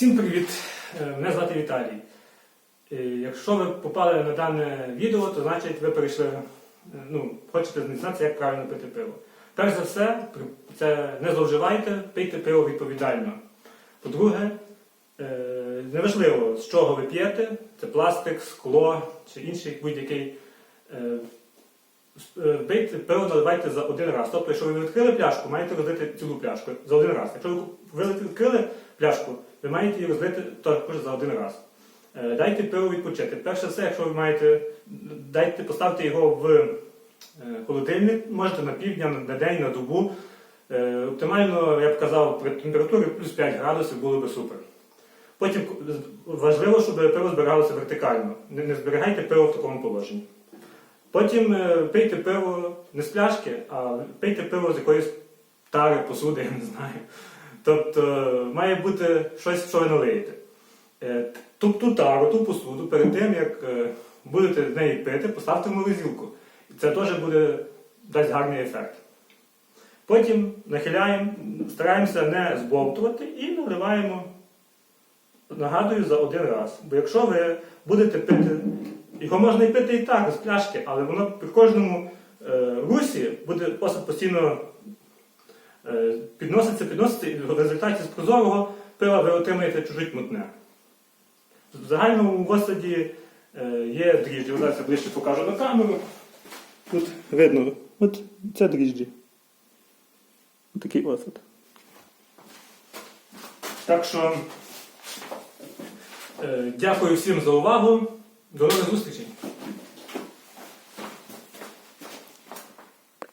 Всім привіт! Е, Мене звати Віталій. Е, Якщо ви попали на дане відео, то значить ви перейшли, е, ну, хочете дізнатися, як правильно пити пиво. Перш за все, це не зловживайте, пийте пиво відповідально. По-друге, неважливо, з чого ви п'єте, це пластик, скло чи інший будь-який. е, е, Пийте пиво наливайте за один раз. Тобто, якщо ви відкрили пляшку, маєте розлити цілу пляшку за один раз. Якщо ви відкрили пляшку, маєте її розлити також за один раз. Е, Дайте пиво відпочити. Перше все, якщо ви маєте, дайте, поставте його в е, холодильник, можете на півдня, на день, на добу. Е, Оптимально, я б казав, при температурі плюс 5 градусів було би супер. Потім важливо, щоб пиво зберігалося вертикально. Не, зберігайте пиво в такому положенні. Потім пийте пиво не з пляшки, а пийте пиво з якоїсь тари, посуди, я не знаю. Тобто має бути щось, що ви налиєте. Ту, тару, ту посуду, перед тим, як е, будете з неї пити, поставте в морозилку. І це теж буде дасть гарний ефект. Потім нахиляємо, стараємося не збовтувати і наливаємо, нагадую, за один раз. Бо якщо ви будете пити, його можна і пити і так, з пляшки, але воно при кожному е, русі буде постійно підноситься, підноситься, і в результаті з прозорого пива ви отримаєте чужить мутне. В загальному осаді е, є дріжджі. Зараз я ближче покажу на камеру. Тут видно, от це дріжджі. Такий осад. Так що е, дякую всім за увагу. До нових зустрічей!